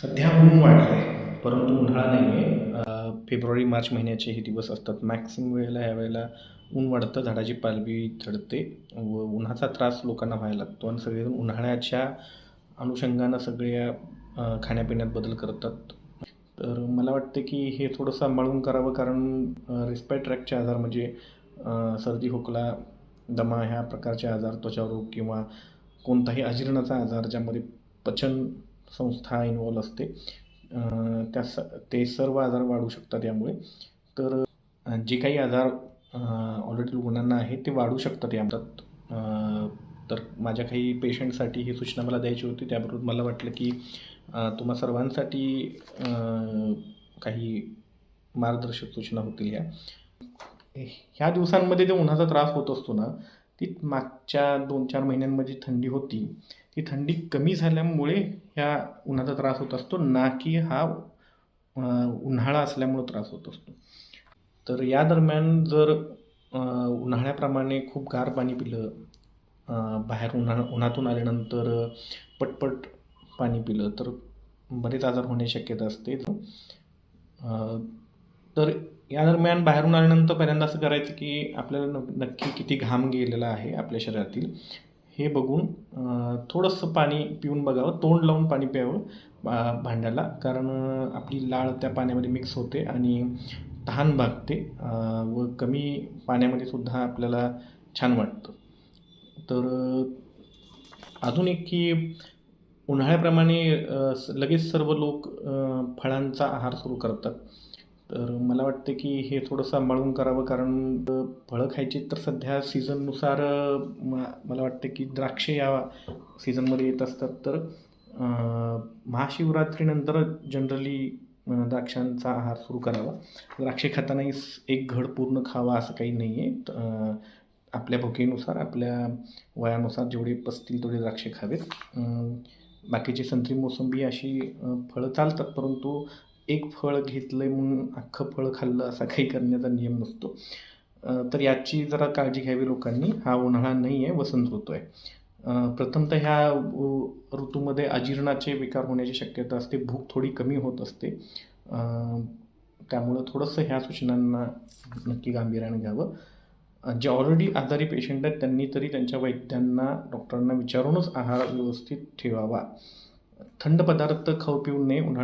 सध्या ऊन वाढलं आहे परंतु उन्हाळा नाही आहे फेब्रुवारी मार्च महिन्याचे हे दिवस असतात. मॅक्सिमम वेळेला ह्या वेळेला ऊन वाढतं झाडाची पालवी झडते व उन्हाचा त्रास लोकांना व्हायला लागतो आणि सगळेजण उन्हाळ्याच्या अनुषंगानं सगळ्या खाण्यापिण्यात बदल करतात. तर मला वाटतं की हे थोडं सांभाळून करावं कारण रिस्पाय ट्रॅकचे आजार म्हणजे सर्दी खोकला दमा ह्या प्रकारचे आजार त्वचारोग किंवा कोणताही अजीर्णाचा आजार ज्यामध्ये पचन संस्था इन्वॉल्व असते. त्या स ते सर्व आजार वाढू शकतात यामुळे. तर जे काही आजार ऑलरेडी रुग्णांना आहे ते वाढू शकतात यामध्ये तर माझ्या काही पेशंटसाठी ही सूचना मला द्यायची होती. त्याबरोबर मला वाटलं की तुम्हा सर्वांसाठी काही मार्गदर्शक सूचना होतील या. ह्या दिवसांमध्ये जे उन्हाचा त्रास होत असतो ना ती मागच्या दोन चार महिन्यांमध्ये थंडी होती ती थंडी कमी झाल्यामुळे ह्या उन्हाचा त्रास होत असतो. ना की हा उन्हाळा असल्यामुळं त्रास होत असतो. तर या दरम्यान जर उन्हाळ्याप्रमाणे खूप गार पाणी पिलं बाहेर उन्हा उन्हातून आल्यानंतर पटपट पाणी पिलं तर बरेच आजार होण्याची शक्यता असते. तर या दरम्यान बाहेरून आल्यानंतर पहिल्यांदा असं करायचं की आपल्याला न नक्की किती घाम गेलेला आहे आपल्या शरीरातील हे बघून थोडंसं पाणी पिऊन बघावं तोंड लावून पाणी प्यावं बा भांड्याला. कारण आपली लाळ त्या पाण्यामध्ये मिक्स होते आणि तहान भागते व कमी पाण्यामध्ये सुद्धा आपल्याला छान वाटतं. तर अजून एक की उन्हाळ्याप्रमाणे स लगेच सर्व लोक फळांचा आहार सुरू करतात. तर मला वाटतं की हे थोडं सांभाळून करावं कारण फळं खायची तर सध्या सीझननुसार मला वाटतं की द्राक्षे या सीझनमध्ये येत असतात. तर महाशिवरात्रीनंतर जनरली द्राक्षांचा आहार सुरू करावा. द्राक्षे खातानाही एक घड पूर्ण खावा असं काही नाही आहे आपल्या भुकेनुसार आपल्या वयानुसार जेवढे पसतील तेवढे द्राक्षे खावेत. बाकीचे बाकीची संत्री मोसंबी अशी फळं चालतात परंतु एक फळ घेतलं आहे म्हणून अख्खं फळ खाल्लं असा काही करण्याचा नियम नसतो. तर याची जरा काळजी घ्यावी लोकांनी. हा उन्हाळा नाही आहे वसंत ऋतू आहे. प्रथमतः ह्या ऋतूमध्ये अजीर्णाचे विकार होण्याची शक्यता असते. भूक थोडी कमी होत असते. त्यामुळं थोडंसं ह्या सूचनांना नक्की गांभीर्याने घ्यावं. जे ऑलरेडी आजारी पेशंट आहेत त्यांनी तरी त्यांच्या वैद्यांना डॉक्टरांना विचारूनच आहार व्यवस्थित ठेवावा. थंड पदार्थ खाऊ पिऊ नये उन्हाळ्यात